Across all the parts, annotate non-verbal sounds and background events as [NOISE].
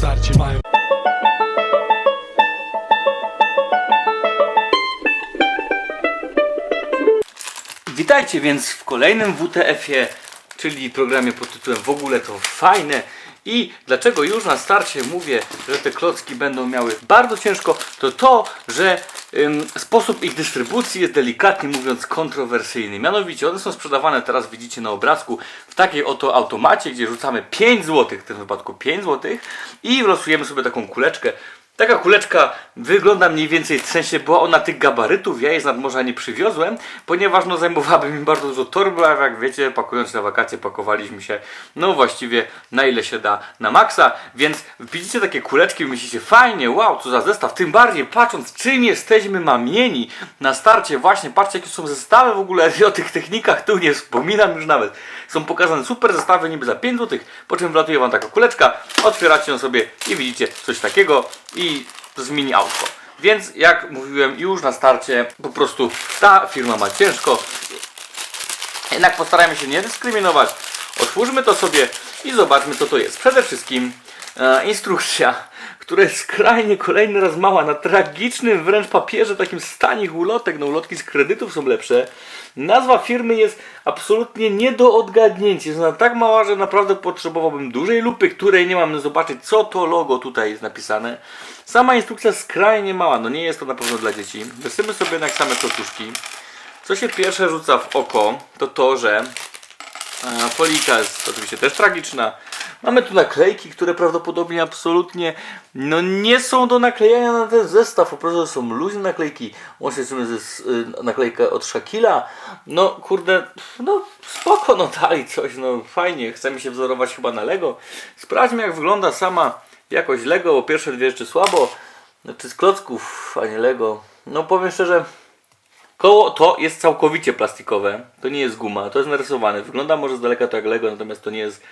starcie mają Witajcie więc w kolejnym WTF-ie, czyli programie pod tytułem W ogóle to fajne. I dlaczego już na starcie mówię, że te klocki będą miały bardzo ciężko, to to, że ym, sposób ich dystrybucji jest delikatnie mówiąc kontrowersyjny. Mianowicie one są sprzedawane, teraz widzicie na obrazku, w takiej oto automacie, gdzie rzucamy 5 zł, w tym wypadku 5 zł i losujemy sobie taką kuleczkę. Taka kuleczka wygląda mniej więcej, w sensie była ona tych gabarytów, ja jej z nadmorza nie przywiozłem, ponieważ no zajmowałaby mi bardzo dużo torby, a jak wiecie, pakując na wakacje pakowaliśmy się, no właściwie na ile się da, na maksa, więc widzicie takie kuleczki myślicie, fajnie, wow, co za zestaw, tym bardziej patrząc czym jesteśmy mamieni na starcie, właśnie patrzcie jakie są zestawy w ogóle, [LAUGHS] o tych technikach tu nie wspominam już nawet, są pokazane super zestawy niby za 5 zł, po czym wlatuje wam taka kuleczka, otwieracie ją sobie i widzicie coś takiego i zmieni autko. Więc jak mówiłem już na starcie, po prostu ta firma ma ciężko. Jednak postarajmy się nie dyskryminować. Otwórzmy to sobie i zobaczmy co to jest. Przede wszystkim e, instrukcja, która jest skrajnie kolejny raz mała, na tragicznym wręcz papierze, takim z tanich ulotek, no ulotki z kredytów są lepsze. Nazwa firmy jest absolutnie nie do odgadnięcia. Jest ona tak mała, że naprawdę potrzebowałbym dużej lupy, której nie mam zobaczyć, co to logo tutaj jest napisane. Sama instrukcja skrajnie mała, no nie jest to na pewno dla dzieci. Weźmy sobie jednak same klocuszki. Co się pierwsze rzuca w oko, to to, że Folika jest oczywiście też tragiczna. Mamy tu naklejki, które prawdopodobnie absolutnie no nie są do naklejania na ten zestaw. Po prostu są luźne naklejki. Łącznie z y, naklejka od Shakila. No kurde, no spoko, no dali coś, no fajnie. Chcemy się wzorować chyba na Lego. Sprawdźmy jak wygląda sama jakość Lego, bo pierwsze dwie rzeczy słabo. Znaczy z klocków, a nie Lego. No powiem szczerze, Koło to jest całkowicie plastikowe. To nie jest guma, to jest narysowane. Wygląda może z daleka to jak Lego, natomiast to nie jest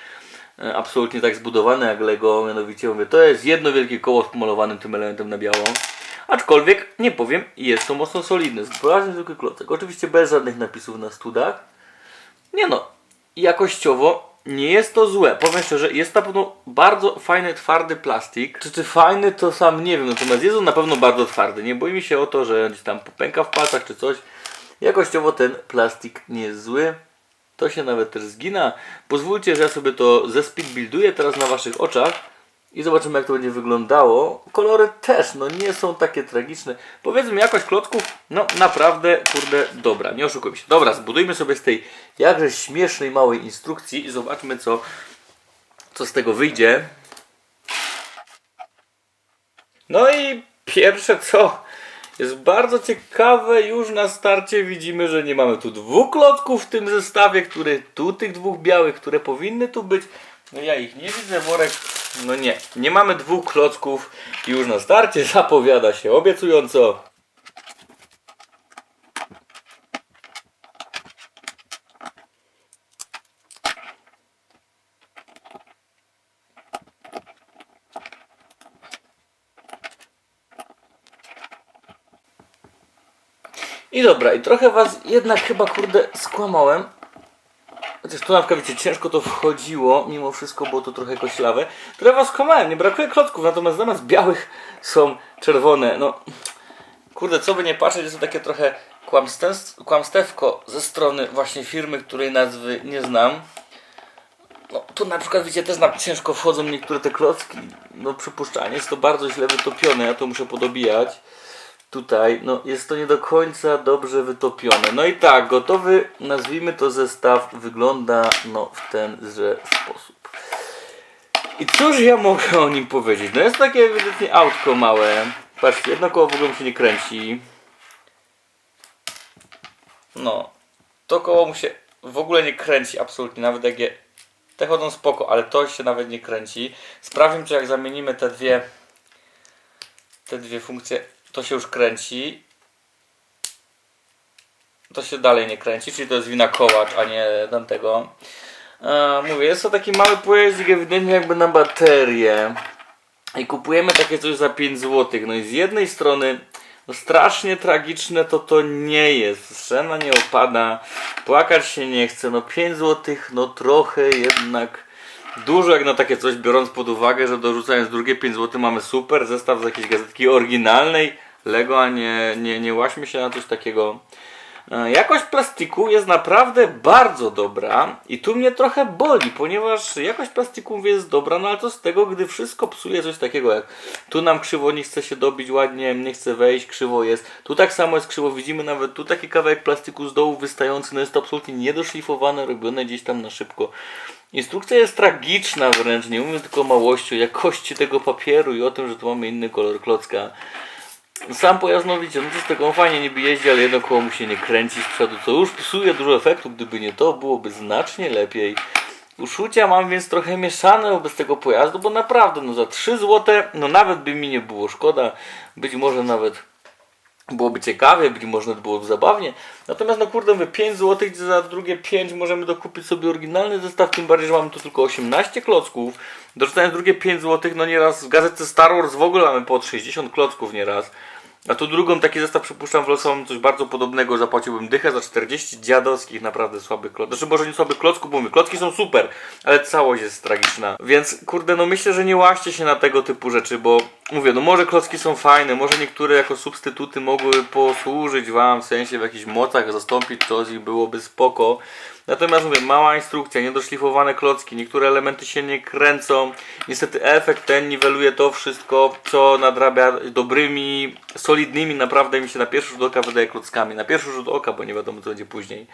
e, absolutnie tak zbudowane jak Lego. Mianowicie mówię, to jest jedno wielkie koło z pomalowanym tym elementem na biało. Aczkolwiek, nie powiem, jest to mocno solidne. Poważny zwykły klocek. Oczywiście bez żadnych napisów na studach. Nie no, jakościowo nie jest to złe. Powiem szczerze, jest na pewno bardzo fajny, twardy plastik. Czy, czy fajny, to sam nie wiem. Natomiast jest on na pewno bardzo twardy. Nie boi mi się o to, że gdzieś tam popęka w palcach czy coś. Jakościowo ten plastik nie jest zły. To się nawet też zgina. Pozwólcie, że ja sobie to zespeedbuilduję teraz na waszych oczach. I zobaczymy jak to będzie wyglądało. Kolory też, no nie są takie tragiczne. Powiedzmy jakość klocków, no naprawdę, kurde, dobra, nie oszukujmy się. Dobra, zbudujmy sobie z tej jakże śmiesznej małej instrukcji i zobaczmy co, co z tego wyjdzie. No i pierwsze co jest bardzo ciekawe, już na starcie widzimy, że nie mamy tu dwóch klocków w tym zestawie, które tu tych dwóch białych, które powinny tu być. No ja ich nie widzę, worek. No nie, nie mamy dwóch klocków już na starcie [LAUGHS] zapowiada się obiecująco. I dobra, i trochę was jednak chyba kurde skłamałem. Chociaż tu na przykład wiecie, ciężko to wchodziło, mimo wszystko było to trochę koślawe. Trochę was nie brakuje klocków, natomiast zamiast białych są czerwone. No, kurde, co by nie patrzeć, jest to takie trochę kłamstewko ze strony właśnie firmy, której nazwy nie znam. No, tu na przykład widzicie, też na ciężko wchodzą niektóre te klocki. No, przypuszczalnie jest to bardzo źle wytopione, ja to muszę podobijać tutaj, no jest to nie do końca dobrze wytopione. No i tak, gotowy, nazwijmy to zestaw, wygląda no w tenże sposób. I cóż ja mogę o nim powiedzieć? No jest takie ewidentnie autko małe. Patrzcie, jedno koło w ogóle mu się nie kręci. No, to koło mu się w ogóle nie kręci absolutnie, nawet jak je... Te chodzą spoko, ale to się nawet nie kręci. Sprawdźmy, czy jak zamienimy te dwie te dwie funkcje, to się już kręci. To się dalej nie kręci, czyli to jest wina koła, a nie tamtego. E, mówię, jest to taki mały pojeździk ewidentnie jakby na baterię. I kupujemy takie coś za 5 zł. No i z jednej strony no strasznie tragiczne to to nie jest. Scena nie opada, płakać się nie chce. No 5 zł, no trochę jednak dużo jak na takie coś, biorąc pod uwagę, że dorzucając drugie 5 zł mamy super zestaw z jakiejś gazetki oryginalnej Lego, a nie, nie, nie łaśmy się na coś takiego. E, Jakość plastiku jest naprawdę bardzo dobra i tu mnie trochę boli, ponieważ jakość plastiku jest dobra, no ale co z tego, gdy wszystko psuje coś takiego jak tu nam krzywo nie chce się dobić ładnie, nie chce wejść, krzywo jest. Tu tak samo jest krzywo, widzimy nawet tu taki kawałek plastiku z dołu wystający, no jest to absolutnie niedoszlifowane, robione gdzieś tam na szybko. Instrukcja jest tragiczna wręcz, nie mówię tylko o małości, o jakości tego papieru i o tym, że tu mamy inny kolor klocka. Sam pojazd, no widzicie, no to z tego fajnie niby jeździ, ale jedno koło mu się nie kręci z przodu, co już psuje dużo efektu, gdyby nie to, byłoby znacznie lepiej. Uczucia mam więc trochę mieszane wobec tego pojazdu, bo naprawdę, no za 3 zł, no nawet by mi nie było szkoda, być może nawet byłoby ciekawie, być może nawet byłoby zabawnie. Natomiast no kurde, mówię 5 zł, za drugie 5 możemy dokupić sobie oryginalny zestaw, tym bardziej, że mamy tu tylko 18 klocków. Dorzucając drugie 5 zł, no nieraz w gazetce Star Wars w ogóle mamy po 60 klocków nieraz. A tu drugą taki zestaw przypuszczam w losowym coś bardzo podobnego zapłaciłbym dychę za 40 dziadowskich naprawdę słabych klocków. Znaczy może nie słabych klocków, bo mówię, klocki są super, ale całość jest tragiczna. Więc kurde, no myślę, że nie łaście się na tego typu rzeczy, bo mówię, no może klocki są fajne, może niektóre jako substytuty mogły posłużyć wam, w sensie w jakichś mocach zastąpić coś i byłoby spoko. Natomiast mówię, mała instrukcja, niedoszlifowane klocki, niektóre elementy się nie kręcą. Niestety efekt ten niweluje to wszystko, co nadrabia dobrymi, solidnymi, naprawdę mi się na pierwszy rzut oka wydaje klockami. Na pierwszy rzut oka, bo nie wiadomo co będzie później.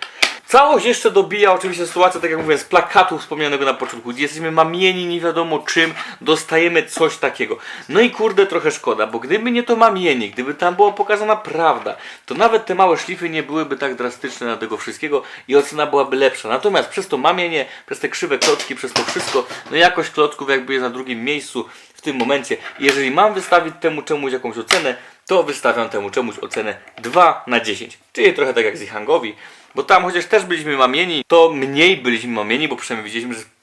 Całość jeszcze dobija oczywiście sytuacja, tak jak mówiłem, z plakatu wspomnianego na początku, gdzie jesteśmy mamieni nie wiadomo czym, dostajemy coś takiego. No i kurde trochę szkoda, bo gdyby nie to mamienie, gdyby tam była pokazana prawda, to nawet te małe szlify nie byłyby tak drastyczne na tego wszystkiego i ocena byłaby lepsza. Natomiast przez to mamienie, przez te krzywe klocki, przez to wszystko, no jakość klocków jakby jest na drugim miejscu w tym momencie. Jeżeli mam wystawić temu czemuś jakąś ocenę, to wystawiam temu czemuś ocenę 2 na 10. Czyli trochę tak jak z Ihangowi, bo tam chociaż też byliśmy mamieni, to mniej byliśmy mamieni, bo przynajmniej widzieliśmy, że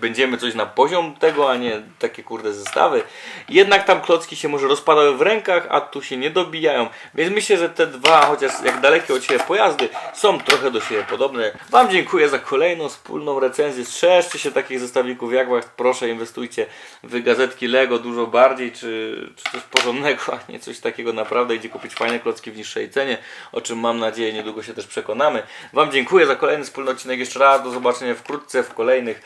będziemy coś na poziom tego, a nie takie kurde zestawy. Jednak tam klocki się może rozpadały w rękach, a tu się nie dobijają. Więc myślę, że te dwa, chociaż jak dalekie od siebie pojazdy, są trochę do siebie podobne. Wam dziękuję za kolejną wspólną recenzję. Strzeżcie się takich zestawików jak was. Proszę inwestujcie w gazetki Lego dużo bardziej, czy, czy coś porządnego, a nie coś takiego naprawdę. Idzie kupić fajne klocki w niższej cenie, o czym mam nadzieję niedługo się też przekonamy. Wam dziękuję za kolejny wspólny odcinek jeszcze raz. Do zobaczenia wkrótce w kolejnych